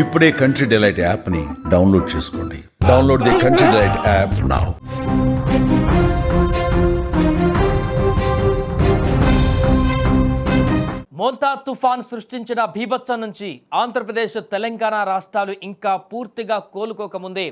ఇప్పుడే country delight యాప్ని download చేసుకోండి. Download the country delight app now Montha తుఫాన్ సృష్టించిన భీభత్సం నుంచి ఆంధ్రప్రదేశ్ తెలంగాణ రాష్ట్రాలు ఇంకా పూర్తిగా కోలుకోకముందే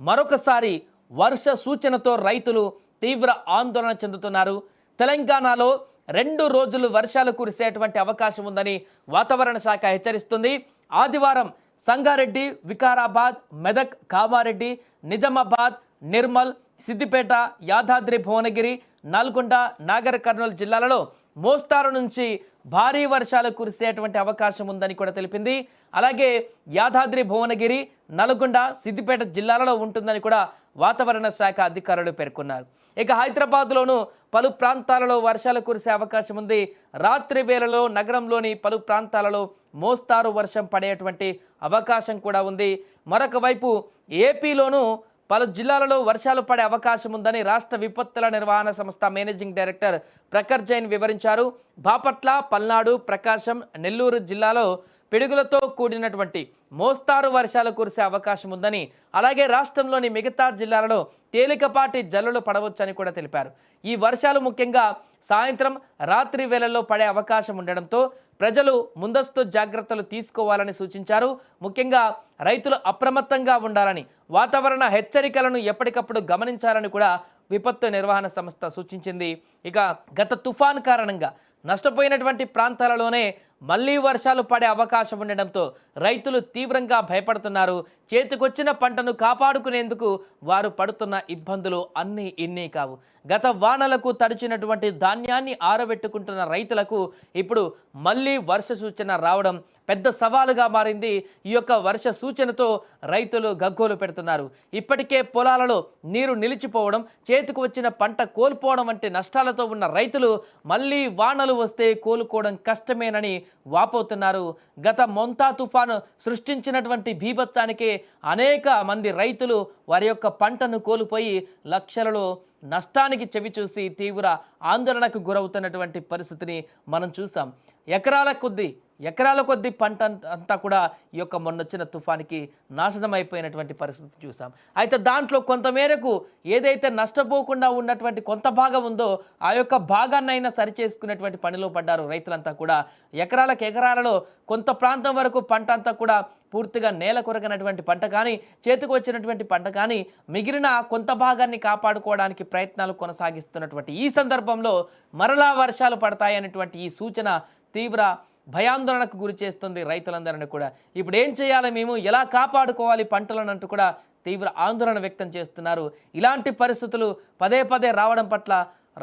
మరొకసారి వర్ష సూచనతో రైతులు తీవ్ర ఆందోళన చెందుతున్నారు. తెలంగాణలో రెండు రోజులు వర్షాలు కురిసేటువంటి అవకాశం ఉందని వాతావరణ శాఖ హెచ్చరిస్తుంది. ఆదివారం సంగారెడ్డి వికారాబాద్ మెదక్ కామారెడ్డి నిజామాబాద్ నిర్మల్ సిద్దిపేట యాదాద్రి భువనగిరి నల్గొండ నాగర్ కర్నూలు జిల్లాలలో మోస్తారు నుంచి భారీ వర్షాలు కురిసేటువంటి అవకాశం ఉందని కూడా తెలిపింది. అలాగే యాదాద్రి భువనగిరి నల్గొండ సిద్దిపేట జిల్లాలలో ఉంటుందని కూడా వాతావరణ శాఖ అధికారులు పేర్కొన్నారు. ఇక హైదరాబాద్లోనూ పలు ప్రాంతాలలో వర్షాలు కురిసే అవకాశం ఉంది. రాత్రి వేళలో నగరంలోని పలు ప్రాంతాలలో మోస్తారు వర్షం పడేటువంటి అవకాశం కూడా ఉంది. మరొక వైపు ఏపీలోనూ పలు జిల్లాలలో వర్షాలు పడే అవకాశం ఉందని రాష్ట్ర విపత్తుల నిర్వహణ సంస్థ మేనేజింగ్ డైరెక్టర్ ప్రఖర్ జైన్ వివరించారు. బాపట్ల పల్నాడు ప్రకాశం నెల్లూరు జిల్లాలో పిడుగులతో కూడినటువంటి మోస్తారు వర్షాలు కురిసే అవకాశం ఉందని అలాగే రాష్ట్రంలోని మిగతా జిల్లాలలో తేలికపాటి జల్లులు పడవచ్చని కూడా తెలిపారు. ఈ వర్షాలు ముఖ్యంగా సాయంత్రం రాత్రి వేళల్లో పడే అవకాశం ఉండడంతో ప్రజలు ముందస్తు జాగ్రత్తలు తీసుకోవాలని సూచించారు. ముఖ్యంగా రైతులు అప్రమత్తంగా ఉండాలని వాతావరణ హెచ్చరికలను ఎప్పటికప్పుడు గమనించాలని కూడా విపత్తు నిర్వహణ సంస్థ సూచించింది. ఇక గత తుఫాన్ కారణంగా నష్టపోయినటువంటి ప్రాంతాలలోనే మళ్ళీ వర్షాలు పడే అవకాశం ఉండడంతో రైతులు తీవ్రంగా భయపడుతున్నారు. చేతికొచ్చిన పంటను కాపాడుకునేందుకు వారు పడుతున్న ఇబ్బందులు అన్నీ ఇన్నీ కావు. గత వానలకు తడిచినటువంటి ధాన్యాన్ని ఆరబెట్టుకుంటున్న రైతులకు ఇప్పుడు మళ్ళీ వర్ష సూచన రావడం పెద్ద సవాలుగా మారింది. ఈ యొక్క వర్ష సూచనతో రైతులు గగ్గోలు పెడుతున్నారు. ఇప్పటికే పొలాలలో నీరు నిలిచిపోవడం చేతికి వచ్చిన పంట కోల్పోవడం వంటి నష్టాలతో ఉన్న రైతులు మళ్ళీ వానలు వస్తే కోలుకోవడం కష్టమేనని వాపోతున్నారు. గత మొంతా తుఫాను సృష్టించినటువంటి భీభత్సానికే అనేక మంది రైతులు వారి యొక్క పంటను కోల్పోయి లక్షలలో నష్టానికి చెవి చూసి తీవ్ర ఆందోళనకు గురవుతున్నటువంటి పరిస్థితిని మనం చూసాం. ఎకరాల కొద్దీ ఎకరాల కొద్దీ పంట అంత- అంతా కూడా ఈ యొక్క మొన్నొచ్చిన తుఫానికి నాశనం అయిపోయినటువంటి పరిస్థితి చూసాం. అయితే దాంట్లో కొంతమేరకు ఏదైతే నష్టపోకుండా ఉన్నటువంటి కొంత భాగం ఉందో ఆ యొక్క భాగాన్నైనా సరిచేసుకునేటువంటి పనిలో పడ్డారు రైతులంతా కూడా. ఎకరాలకు ఎకరాలలో కొంత ప్రాంతం వరకు పంట అంతా కూడా పూర్తిగా నేల కొరగనటువంటి పంట కానీ చేతికి వచ్చినటువంటి పంట కానీ మిగిలిన కొంత భాగాన్ని కాపాడుకోవడానికి ప్రయత్నాలు కొనసాగిస్తున్నటువంటి ఈ సందర్భంలో మరలా వర్షాలు పడతాయనేటువంటి ఈ సూచన తీవ్ర భయాందోళనకు గురి చేస్తుంది రైతులందరినీ కూడా. ఇప్పుడు ఏం చేయాలి మేము? ఎలా కాపాడుకోవాలి పంటలను అంటూ కూడా తీవ్ర ఆందోళన వ్యక్తం చేస్తున్నారు. ఇలాంటి పరిస్థితులు పదే పదే రావడం పట్ల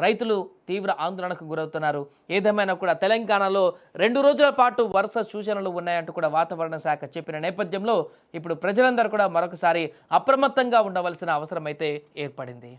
రైతులు తీవ్ర ఆందోళనకు గురవుతున్నారు. ఏదేమైనా కూడా తెలంగాణలో రెండు రోజుల పాటు వరుస సూచనలు ఉన్నాయంటూ కూడా వాతావరణ శాఖ చెప్పిన నేపథ్యంలో ఇప్పుడు ప్రజలందరూ కూడా మరొకసారి అప్రమత్తంగా ఉండవలసిన అవసరం అయితే ఏర్పడింది.